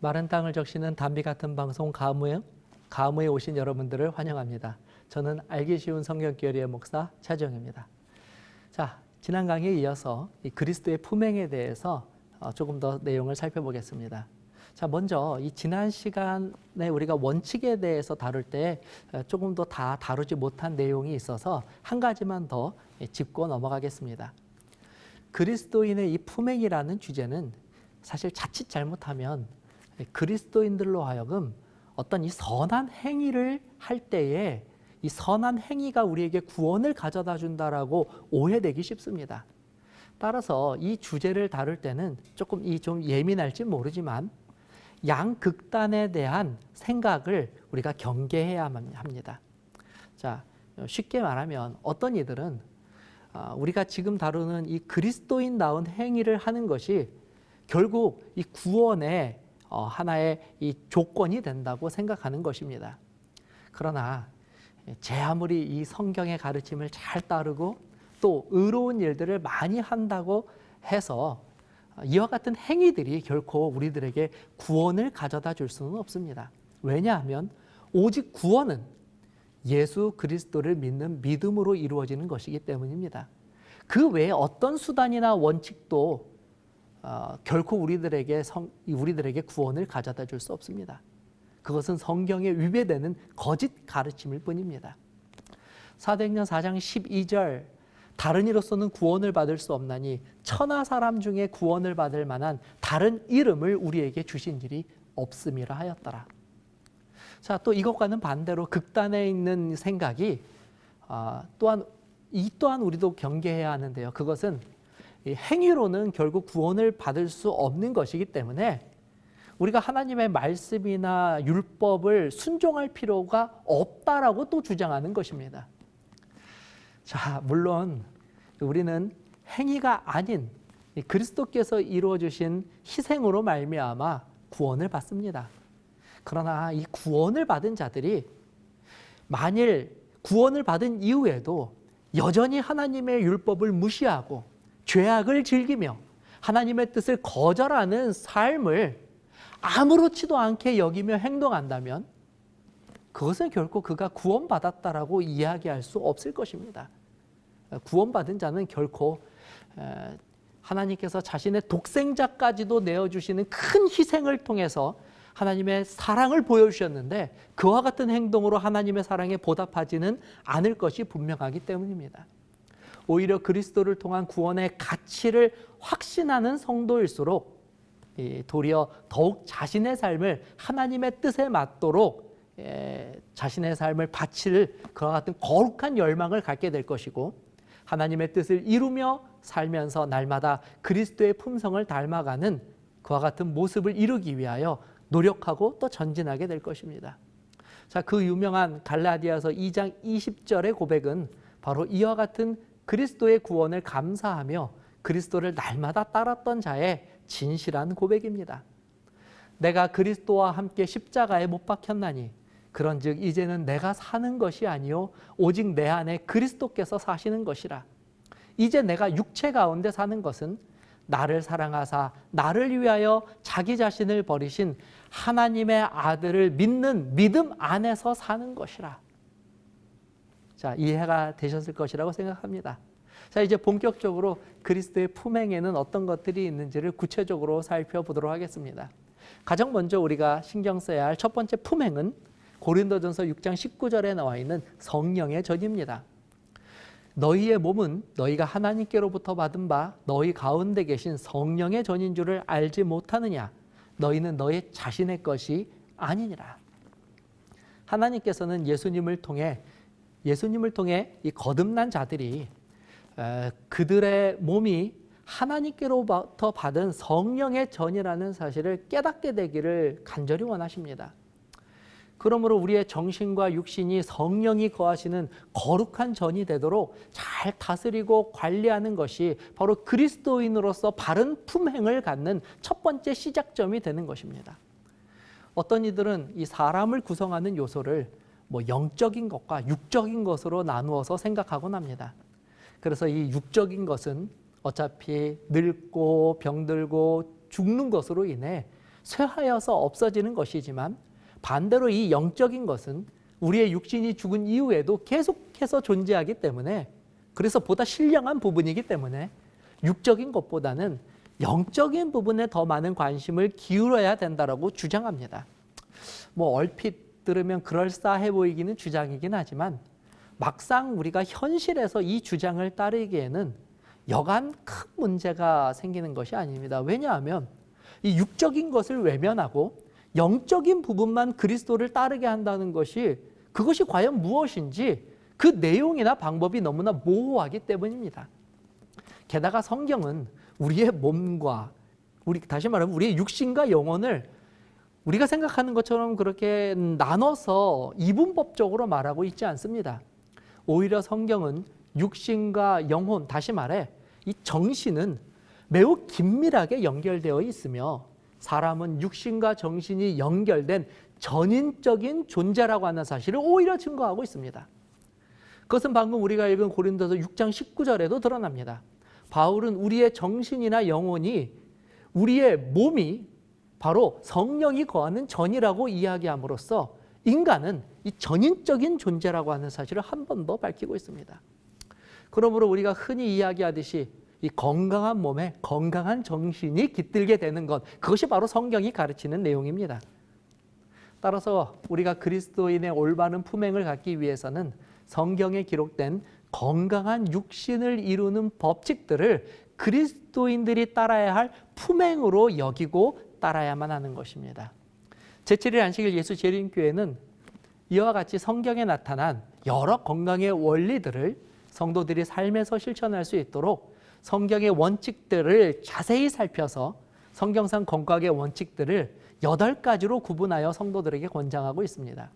마른 땅을 적시는 담비 같은 방송 가무에, 가무에 오신 여러분들을 환영합니다. 저는 알기 쉬운 성경 교리의 목사 차정입니다. 자, 지난 강의에 이어서 이 그리스도의 품행에 대해서 어, 조금 더 내용을 살펴보겠습니다. 자, 먼저 이 지난 시간에 우리가 원칙에 대해서 다룰 때 어, 조금 더 다 다루지 못한 내용이 있어서 한 가지만 더 짚고 넘어가겠습니다. 그리스도인의 이 품행이라는 주제는 사실 자칫 잘못하면 그리스도인들로 하여금 어떤 이 선한 행위를 할 때에 이 선한 행위가 우리에게 구원을 가져다 준다라고 오해되기 쉽습니다. 따라서 이 주제를 다룰 때는 조금 이 좀 예민할지 모르지만 양극단에 대한 생각을 우리가 경계해야 합니다. 자, 쉽게 말하면 어떤 이들은 아, 우리가 지금 다루는 이 그리스도인다운 행위를 하는 것이 결국 이 구원의 어, 하나의 이 조건이 된다고 생각하는 것입니다. 그러나 제 아무리 이 성경의 가르침을 잘 따르고 또 의로운 일들을 많이 한다고 해서 이와 같은 행위들이 결코 우리들에게 구원을 가져다 줄 수는 없습니다. 왜냐하면 오직 구원은 예수 그리스도를 믿는 믿음으로 이루어지는 것이기 때문입니다. 그 외에 어떤 수단이나 원칙도 어, 결코 우리들에게 성, 우리들에게 구원을 가져다 줄 수 없습니다. 그것은 성경에 위배되는 거짓 가르침일 뿐입니다. 사도행전 4장 12절 다른 이로서는 구원을 받을 수 없나니 천하 사람 중에 구원을 받을 만한 다른 이름을 우리에게 주신 일이 없음이라 하였더라. 자, 또 이것과는 반대로 극단에 있는 생각이 아, 또한 이 또한 우리도 경계해야 하는데요. 그것은 행위로는 결국 구원을 받을 수 없는 것이기 때문에 우리가 하나님의 말씀이나 율법을 순종할 필요가 없다라고 또 주장하는 것입니다. 자, 물론 우리는 행위가 아닌 그리스도께서 이루어 주신 희생으로 말미암아 구원을 받습니다. 그러나 이 구원을 받은 자들이 만일 구원을 받은 이후에도 여전히 하나님의 율법을 무시하고 죄악을 즐기며 하나님의 뜻을 거절하는 삶을 아무렇지도 않게 여기며 행동한다면 그것은 결코 그가 구원받았다라고 이야기할 수 없을 것입니다. 구원받은 자는 결코 하나님께서 자신의 독생자까지도 내어주시는 큰 희생을 통해서 하나님의 사랑을 보여주셨는데 그와 같은 행동으로 하나님의 사랑에 보답하지는 않을 것이 분명하기 때문입니다. 오히려 그리스도를 통한 구원의 가치를 확신하는 성도일수록 도리어 더욱 자신의 삶을 하나님의 뜻에 맞도록 자신의 삶을 바칠 그와 같은 거룩한 열망을 갖게 될 것이고 하나님의 뜻을 이루며 살면서 날마다 그리스도의 품성을 닮아가는 그와 같은 모습을 이루기 위하여 노력하고 또 전진하게 될 것입니다. 자, 그 유명한 갈라디아서 2장 20절의 고백은 바로 이와 같은 그리스도의 구원을 감사하며 그리스도를 날마다 따랐던 자의 진실한 고백입니다. 내가 그리스도와 함께 십자가에 못 박혔나니 그런즉 이제는 내가 사는 것이 아니요 오직 내 안에 그리스도께서 사시는 것이라. 이제 내가 육체 가운데 사는 것은 나를 사랑하사 나를 위하여 자기 자신을 버리신 하나님의 아들을 믿는 믿음 안에서 사는 것이라. 자, 이해가 되셨을 것이라고 생각합니다. 자, 이제 본격적으로 그리스도의 품행에는 어떤 것들이 있는지를 구체적으로 살펴보도록 하겠습니다. 가장 먼저 우리가 신경 써야 할 첫 번째 품행은 고린도전서 6장 19절에 나와 있는 성령의 전입니다. 너희의 몸은 너희가 하나님께로부터 받은 바 너희 가운데 계신 성령의 전인 줄을 알지 못하느냐 너희는 너희 자신의 것이 아니니라. 하나님께서는 예수님을 통해 예수님을 통해 이 거듭난 자들이 그들의 몸이 하나님께로부터 받은 성령의 전이라는 사실을 깨닫게 되기를 간절히 원하십니다. 그러므로 우리의 정신과 육신이 성령이 거하시는 거룩한 전이 되도록 잘 다스리고 관리하는 것이 바로 그리스도인으로서 바른 품행을 갖는 첫 번째 시작점이 되는 것입니다. 어떤 이들은 이 사람을 구성하는 요소를 뭐 영적인 것과 육적인 것으로 나누어서 생각하곤 합니다. 그래서 이 육적인 것은 어차피 늙고 병들고 죽는 것으로 인해 쇠하여서 없어지는 것이지만 반대로 이 영적인 것은 우리의 육신이 죽은 이후에도 계속해서 존재하기 때문에 그래서 보다 신령한 부분이기 때문에 육적인 것보다는 영적인 부분에 더 많은 관심을 기울여야 된다라고 주장합니다. 뭐 얼핏 들으면 그럴싸해 보이기는 주장이긴 하지만 막상 우리가 현실에서 이 주장을 따르기에는 여간 큰 문제가 생기는 것이 아닙니다. 왜냐하면 이 육적인 것을 외면하고 영적인 부분만 그리스도를 따르게 한다는 것이 그것이 과연 무엇인지 그 내용이나 방법이 너무나 모호하기 때문입니다. 게다가 성경은 우리의 몸과 우리 다시 말하면 우리의 육신과 영혼을 우리가 생각하는 것처럼 그렇게 나눠서 이분법적으로 말하고 있지 않습니다. 오히려 성경은 육신과 영혼, 다시 말해 이 정신은 매우 긴밀하게 연결되어 있으며 사람은 육신과 정신이 연결된 전인적인 존재라고 하는 사실을 오히려 증거하고 있습니다. 그것은 방금 우리가 읽은 고린도서 6장 19절에도 드러납니다. 바울은 우리의 정신이나 영혼이 우리의 몸이 바로 성령이 거하는 전이라고 이야기함으로써 인간은 이 전인적인 존재라고 하는 사실을 한 번 더 밝히고 있습니다. 그러므로 우리가 흔히 이야기하듯이 이 건강한 몸에 건강한 정신이 깃들게 되는 것 그것이 바로 성경이 가르치는 내용입니다. 따라서 우리가 그리스도인의 올바른 품행을 갖기 위해서는 성경에 기록된 건강한 육신을 이루는 법칙들을 그리스도인들이 따라야 할 품행으로 여기고 따라야만 하는 것입니다. 제7일 안식일 예수 재림교회는 이와 같이 성경에 나타난 여러 건강의 원리들을 성도들이 삶에서 실천할 수 있도록 성경의 원칙들을 자세히 살펴서 성경상 건강의 원칙들을 여덟 가지로 구분하여 성도들에게 권장하고 있습니다.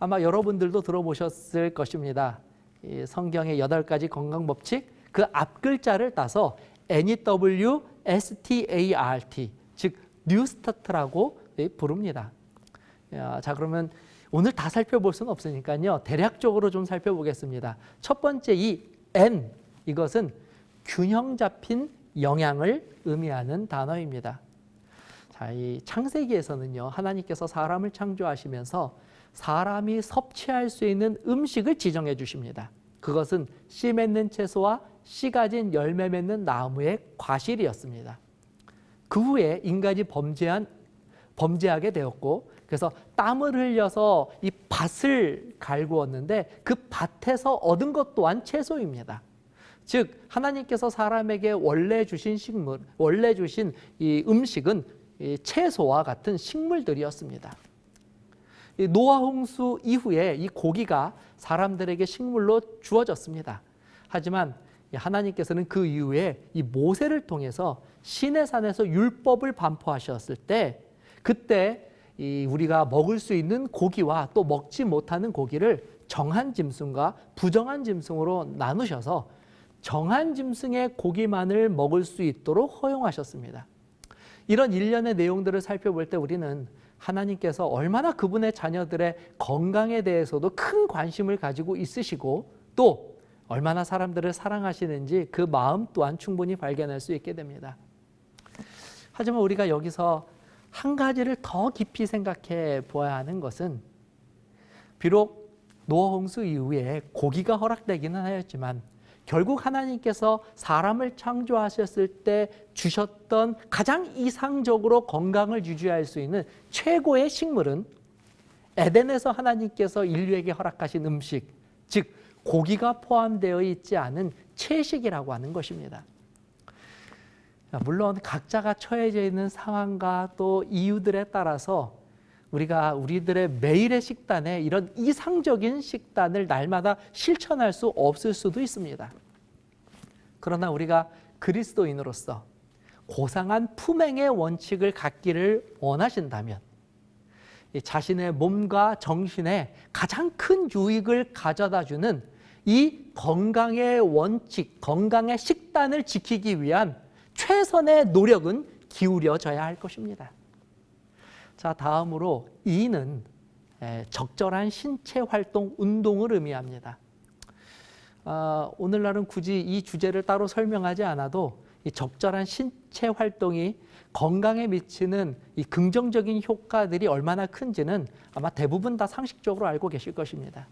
아마 여러분들도 들어보셨을 것입니다. 이 성경의 여덟 가지 건강 법칙 그 앞 글자를 따서 N-E-W S-T-A-R-T 즉 뉴스타트라고 부릅니다. 자 그러면 오늘 다 살펴볼 수는 없으니까요. 대략적으로 좀 살펴보겠습니다. 첫 번째 이 N 이것은 균형 잡힌 영양을 의미하는 단어입니다. 자, 이 창세기에서는요. 하나님께서 사람을 창조하시면서 사람이 섭취할 수 있는 음식을 지정해 주십니다. 그것은 씨 맺는 채소와 씨 가진 열매 맺는 나무의 과실이었습니다. 그 후에 인간이 범죄한 범죄하게 되었고 그래서 땀을 흘려서 이 밭을 갈구었는데 그 밭에서 얻은 것 또한 채소입니다. 즉 하나님께서 사람에게 원래 주신 식물, 원래 주신 이 음식은 이 채소와 같은 식물들이었습니다. 노아 홍수 이후에 이 고기가 사람들에게 식물로 주어졌습니다. 하지만 하나님께서는 그 이후에 이 모세를 통해서 시내 산에서 율법을 반포하셨을 때 그때 이 우리가 먹을 수 있는 고기와 또 먹지 못하는 고기를 정한 짐승과 부정한 짐승으로 나누셔서 정한 짐승의 고기만을 먹을 수 있도록 허용하셨습니다. 이런 일련의 내용들을 살펴볼 때 우리는 하나님께서 얼마나 그분의 자녀들의 건강에 대해서도 큰 관심을 가지고 있으시고 또 얼마나 사람들을 사랑하시는지 그 마음 또한 충분히 발견할 수 있게 됩니다. 하지만 우리가 여기서 한 가지를 더 깊이 생각해 보아야 하는 것은 비록 노아 홍수 이후에 고기가 허락되기는 하였지만 결국 하나님께서 사람을 창조하셨을 때 주셨던 가장 이상적으로 건강을 유지할 수 있는 최고의 식물은 에덴에서 하나님께서 인류에게 허락하신 음식, 즉 고기가 포함되어 있지 않은 채식이라고 하는 것입니다. 물론 각자가 처해져 있는 상황과 또 이유들에 따라서 우리가 우리들의 매일의 식단에 이런 이상적인 식단을 날마다 실천할 수 없을 수도 있습니다. 그러나 우리가 그리스도인으로서 고상한 품행의 원칙을 갖기를 원하신다면 자신의 몸과 정신에 가장 큰 유익을 가져다 주는 이 건강의 원칙, 건강의 식단을 지키기 위한 최선의 노력은 기울여져야 할 것입니다. 자, 다음으로 이는 적절한 신체 활동, 운동을 의미합니다. 어, 오늘날은 굳이 이 주제를 따로 설명하지 않아도 이 적절한 신체 활동이 건강에 미치는 이 긍정적인 효과들이 얼마나 큰지는 아마 대부분 다 상식적으로 알고 계실 것입니다.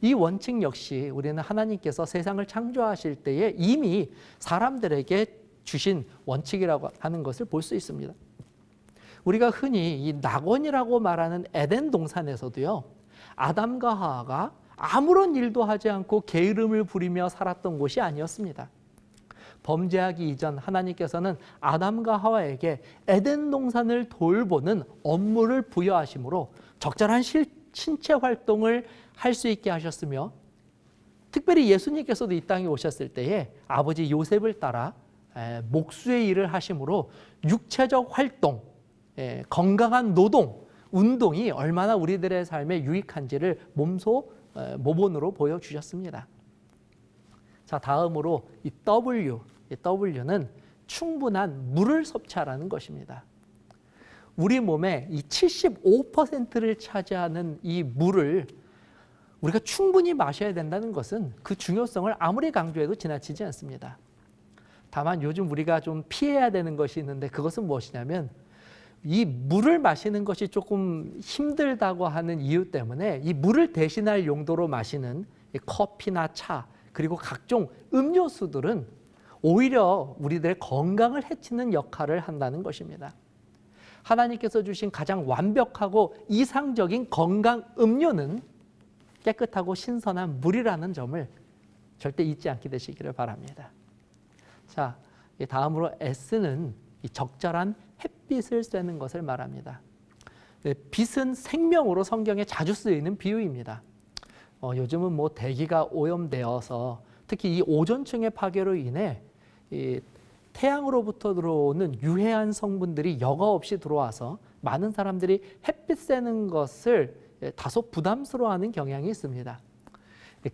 이 원칙 역시 우리는 하나님께서 세상을 창조하실 때에 이미 사람들에게 주신 원칙이라고 하는 것을 볼 수 있습니다. 우리가 흔히 이 낙원이라고 말하는 에덴 동산에서도요. 아담과 하와가 아무런 일도 하지 않고 게으름을 부리며 살았던 곳이 아니었습니다. 범죄하기 이전 하나님께서는 아담과 하와에게 에덴 동산을 돌보는 업무를 부여하심으로 적절한 실, 신체 활동을 할 수 있게 하셨으며 특별히 예수님께서도 이 땅에 오셨을 때에 아버지 요셉을 따라 에, 목수의 일을 하심으로 육체적 활동, 에, 건강한 노동, 운동이 얼마나 우리들의 삶에 유익한지를 몸소 에, 모본으로 보여주셨습니다. 자 다음으로 이 W, 이 W는 충분한 물을 섭취하라는 것입니다. 우리 몸의 이 75%를 차지하는 이 물을 우리가 충분히 마셔야 된다는 것은 그 중요성을 아무리 강조해도 지나치지 않습니다. 다만 요즘 우리가 좀 피해야 되는 것이 있는데 그것은 무엇이냐면 이 물을 마시는 것이 조금 힘들다고 하는 이유 때문에 이 물을 대신할 용도로 마시는 이 커피나 차 그리고 각종 음료수들은 오히려 우리들의 건강을 해치는 역할을 한다는 것입니다. 하나님께서 주신 가장 완벽하고 이상적인 건강 음료는 깨끗하고 신선한 물이라는 점을 절대 잊지 않게 되시기를 바랍니다. 자, 이 다음으로 S는 이 적절한 햇빛을 쐬는 것을 말합니다. 네, 빛은 생명으로 성경에 자주 쓰이는 비유입니다. 어, 요즘은 뭐 대기가 오염되어서 특히 이 오존층의 파괴로 인해 이 태양으로부터 들어오는 유해한 성분들이 여과 없이 들어와서 많은 사람들이 햇빛 쐬는 것을 다소 부담스러워하는 경향이 있습니다.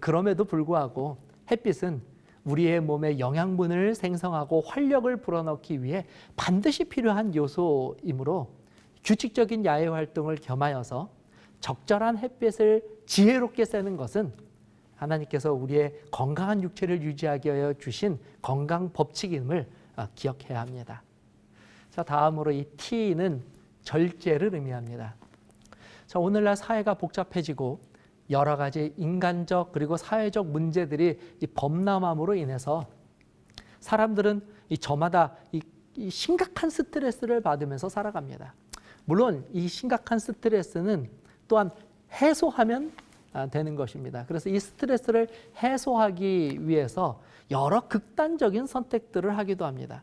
그럼에도 불구하고 햇빛은 우리의 몸에 영양분을 생성하고 활력을 불어넣기 위해 반드시 필요한 요소이므로 규칙적인 야외 활동을 겸하여서 적절한 햇빛을 지혜롭게 쐬는 것은 하나님께서 우리의 건강한 육체를 유지하게 하여 주신 건강 법칙임을 어, 기억해야 합니다. 자, 다음으로 이 T는 절제를 의미합니다. 자, 오늘날 사회가 복잡해지고 여러 가지 인간적 그리고 사회적 문제들이 이 범람함으로 인해서 사람들은 이 저마다 이, 이 심각한 스트레스를 받으면서 살아갑니다. 물론 이 심각한 스트레스는 또한 해소하면 아, 되는 것입니다. 그래서 이 스트레스를 해소하기 위해서 여러 극단적인 선택들을 하기도 합니다.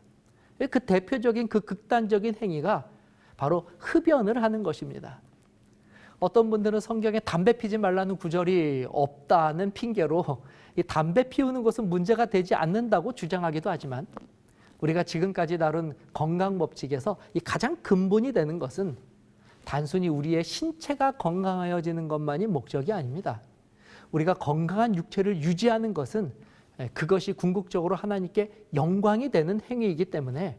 그 대표적인 그 극단적인 행위가 바로 흡연을 하는 것입니다. 어떤 분들은 성경에 담배 피지 말라는 구절이 없다는 핑계로 이 담배 피우는 것은 문제가 되지 않는다고 주장하기도 하지만 우리가 지금까지 다룬 건강 법칙에서 이 가장 근본이 되는 것은 단순히 우리의 신체가 건강하여지는 것만이 목적이 아닙니다. 우리가 건강한 육체를 유지하는 것은 그것이 궁극적으로 하나님께 영광이 되는 행위이기 때문에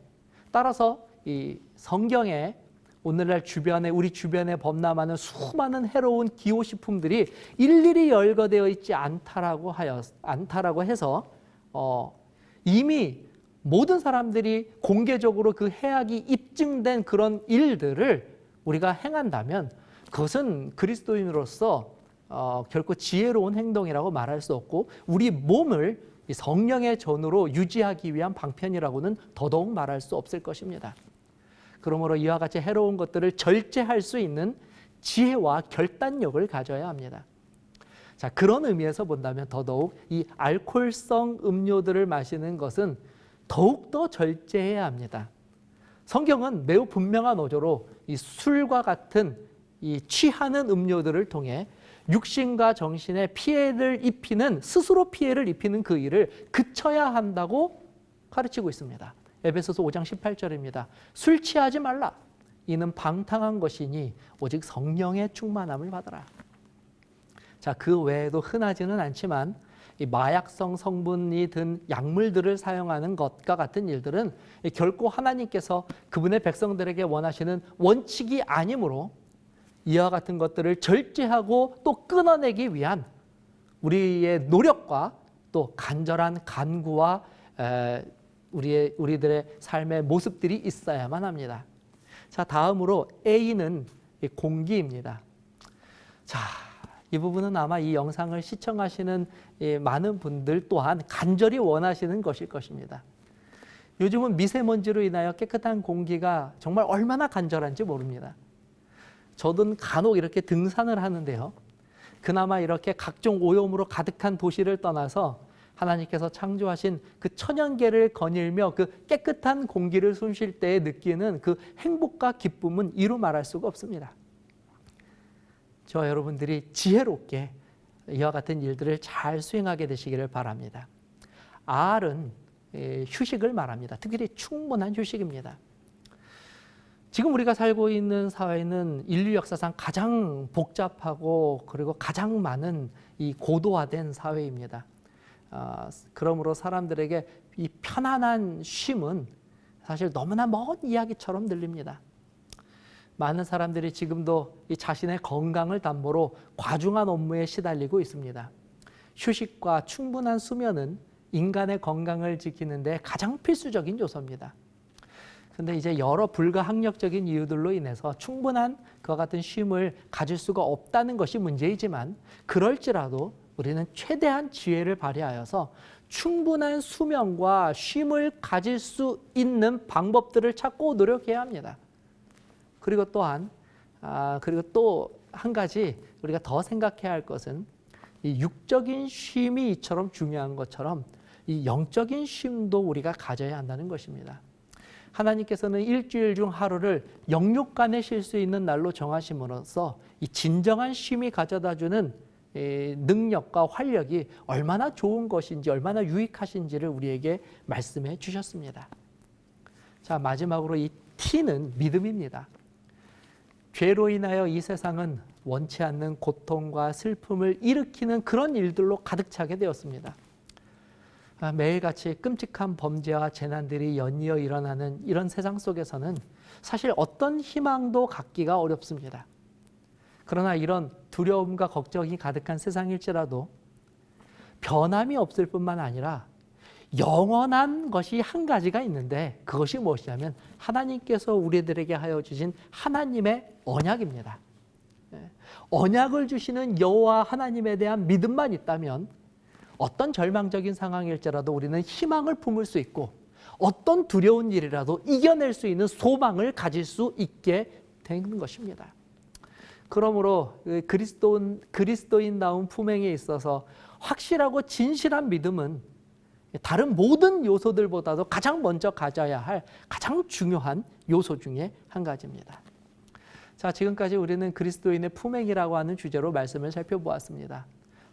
따라서 이 성경에 오늘날 주변에 우리 주변에 범람하는 수많은 해로운 기호식품들이 일일이 열거되어 있지 않다라고 하여 않다라고 해서 어, 이미 모든 사람들이 공개적으로 그 해악이 입증된 그런 일들을 우리가 행한다면 그것은 그리스도인으로서 어, 결코 지혜로운 행동이라고 말할 수 없고 우리 몸을 성령의 전으로 유지하기 위한 방편이라고는 더더욱 말할 수 없을 것입니다. 그러므로 이와 같이 해로운 것들을 절제할 수 있는 지혜와 결단력을 가져야 합니다. 자, 그런 의미에서 본다면 더더욱 이 알코올성 음료들을 마시는 것은 더욱더 절제해야 합니다. 성경은 매우 분명한 어조로 이 술과 같은 이 취하는 음료들을 통해 육신과 정신에 피해를 입히는 스스로 피해를 입히는 그 일을 그쳐야 한다고 가르치고 있습니다. 에베소서 5장 18절입니다. 술 취하지 말라. 이는 방탕한 것이니 오직 성령의 충만함을 받아라. 자, 그 외에도 흔하지는 않지만 이 마약성 성분이 든 약물들을 사용하는 것과 같은 일들은 결코 하나님께서 그분의 백성들에게 원하시는 원칙이 아니므로 이와 같은 것들을 절제하고 또 끊어내기 위한 우리의 노력과 또 간절한 간구와 우리의 우리들의 삶의 모습들이 있어야만 합니다. 자, 다음으로 A는 이 공기입니다. 자, 이 부분은 아마 이 영상을 시청하시는 이 많은 분들 또한 간절히 원하시는 것일 것입니다. 요즘은 미세먼지로 인하여 깨끗한 공기가 정말 얼마나 간절한지 모릅니다. 저도 간혹 이렇게 등산을 하는데요. 그나마 이렇게 각종 오염으로 가득한 도시를 떠나서 하나님께서 창조하신 그 천연계를 거닐며 그 깨끗한 공기를 숨 쉴 때에 느끼는 그 행복과 기쁨은 이루 말할 수가 없습니다. 저 여러분들이 지혜롭게 이와 같은 일들을 잘 수행하게 되시기를 바랍니다. R은 예, 휴식을 말합니다. 특별히 충분한 휴식입니다. 지금 우리가 살고 있는 사회는 인류 역사상 가장 복잡하고 그리고 가장 많은 이 고도화된 사회입니다. 아, 그러므로 사람들에게 이 편안한 쉼은 사실 너무나 먼 이야기처럼 들립니다. 많은 사람들이 지금도 이 자신의 건강을 담보로 과중한 업무에 시달리고 있습니다. 휴식과 충분한 수면은 인간의 건강을 지키는데 가장 필수적인 요소입니다. 근데 이제 여러 불가항력적인 이유들로 인해서 충분한 그와 같은 쉼을 가질 수가 없다는 것이 문제이지만 그럴지라도 우리는 최대한 지혜를 발휘하여서 충분한 수면과 쉼을 가질 수 있는 방법들을 찾고 노력해야 합니다. 그리고 또한 아 그리고 또 한 가지 우리가 더 생각해야 할 것은 이 육적인 쉼이 이처럼 중요한 것처럼 이 영적인 쉼도 우리가 가져야 한다는 것입니다. 하나님께서는 일주일 중 하루를 영육간에 쉴 수 있는 날로 정하심으로써 이 진정한 쉼이 가져다주는 이 능력과 활력이 얼마나 좋은 것인지 얼마나 유익하신지를 우리에게 말씀해 주셨습니다. 자 마지막으로 이 T는 믿음입니다. 죄로 인하여 이 세상은 원치 않는 고통과 슬픔을 일으키는 그런 일들로 가득 차게 되었습니다. 아, 매일같이 끔찍한 범죄와 재난들이 연이어 일어나는 이런 세상 속에서는 사실 어떤 희망도 갖기가 어렵습니다. 그러나 이런 두려움과 걱정이 가득한 세상일지라도 변함이 없을 뿐만 아니라 영원한 것이 한 가지가 있는데 그것이 무엇이냐면 하나님께서 우리들에게 하여 주신 하나님의 언약입니다. 예. 언약을 주시는 여호와 하나님에 대한 믿음만 있다면 어떤 절망적인 상황일지라도 우리는 희망을 품을 수 있고 어떤 두려운 일이라도 이겨낼 수 있는 소망을 가질 수 있게 되는 것입니다. 그러므로 그 그리스도인 그리스도인다운 품행에 있어서 확실하고 진실한 믿음은 다른 모든 요소들보다도 가장 먼저 가져야 할 가장 중요한 요소 중에 한 가지입니다. 자, 지금까지 우리는 그리스도인의 품행이라고 하는 주제로 말씀을 살펴보았습니다.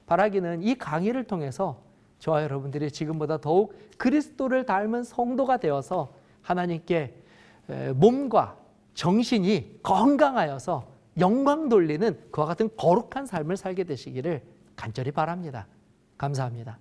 바라기는 이 강의를 통해서 저와 여러분들이 지금보다 더욱 그리스도를 닮은 성도가 되어서 하나님께 몸과 정신이 건강하여서 영광 돌리는 그와 같은 거룩한 삶을 살게 되시기를 간절히 바랍니다. 감사합니다.